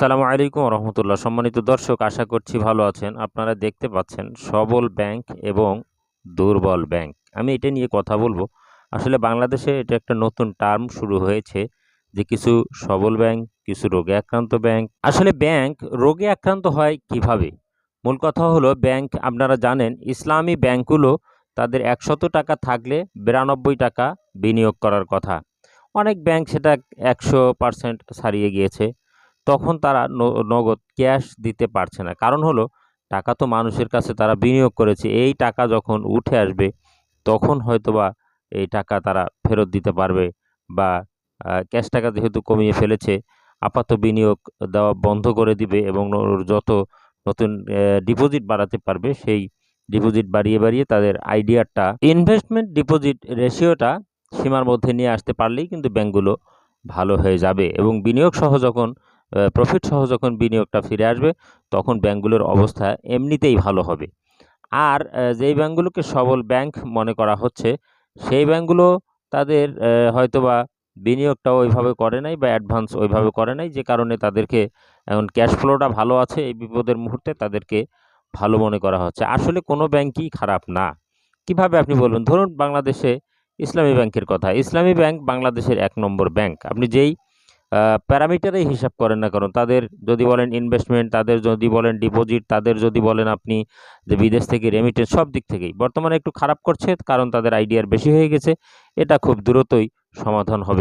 আসসালামু আলাইকুম রহমতুল্লাহ। সম্মানিত দর্শক, আশা করছি ভালো আছেন। আপনারা দেখতে পাচ্ছেন সবল ব্যাংক এবং দুর্বল ব্যাংক। আমি এটা নিয়ে কথা বলব। আসলে বাংলাদেশে এটা একটা নতুন টার্ম শুরু হয়েছে যে কিছু সবল ব্যাংক, কিছু রোগে আক্রান্ত ব্যাংক। আসলে ব্যাংক রোগে আক্রান্ত হয় কীভাবে? মূল কথা হলো ব্যাংক, আপনারা জানেন, ইসলামী ব্যাংকগুলো তাদের একশত টাকা থাকলে বিরানব্বই টাকা বিনিয়োগ করার কথা। অনেক ব্যাংক সেটা একশো পার্সেন্ট ছাড়িয়ে গিয়েছে। তখন তারা নগদ ক্যাশ দিতে পারছে না। কারণ হলো, টাকা তো মানুষের কাছে তারা বিনিয়োগ করেছে। এই টাকা যখন উঠে আসবে, তখন হয়তোবা এই টাকা তারা ফেরত দিতে পারবে বা ক্যাশ টাকা যেহেতু কমিয়ে ফেলেছে, আপাত বিনিয়োগ দেওয়া বন্ধ করে দিবে এবং যত নতুন ডিপোজিট বাড়াতে পারবে, সেই ডিপোজিট বাড়িয়ে বাড়িয়ে তাদের আইডিয়াটা, ইনভেস্টমেন্ট ডিপোজিট রেশিওটা সীমার মধ্যে নিয়ে আসতে পারলেই কিন্তু ব্যাংকগুলো ভালো হয়ে যাবে। এবং বিনিয়োগ সহ যখন প্রফিট সহ যখন বিনিয়োগটা ফিরে আসবে, তখন ব্যাংকগুলোর অবস্থা এমনিতেই ভালো হবে। আর যেই ব্যাংকগুলোকে সবল ব্যাংক মনে করা হচ্ছে, সেই ব্যাংকগুলো তাদের হয়তোবা বিনিয়োগটা ওইভাবে করে নাই বা অ্যাডভান্স ওইভাবে করে নাই, যে কারণে তাদেরকে এখন ক্যাশ ফ্লোটা ভালো আছে এই বিপদের মুহূর্তে, তাদেরকে ভালো মনে করা হচ্ছে। আসলে কোনো ব্যাংকই খারাপ না। কীভাবে আপনি বলবেন? ধরুন বাংলাদেশে ইসলামী ব্যাংকের কথা। ইসলামী ব্যাংক বাংলাদেশের এক নম্বর ব্যাংক। আপনি যেই প্যারামিটারেই হিসাব করেন না কারণ তাদের যদি বলেন ইনভেস্টমেন্ট তাদের যদি বলেন ডিপোজিট তাদের যদি বলেন আপনি যে বিদেশ থেকে রেমিটেন্স সব দিক থেকেই। বর্তমানে একটু খারাপ করছে, কারণ তাদের আইডিয়ার বেশি হয়ে গেছে। এটা খুব দ্রুতই সমাধান হবে।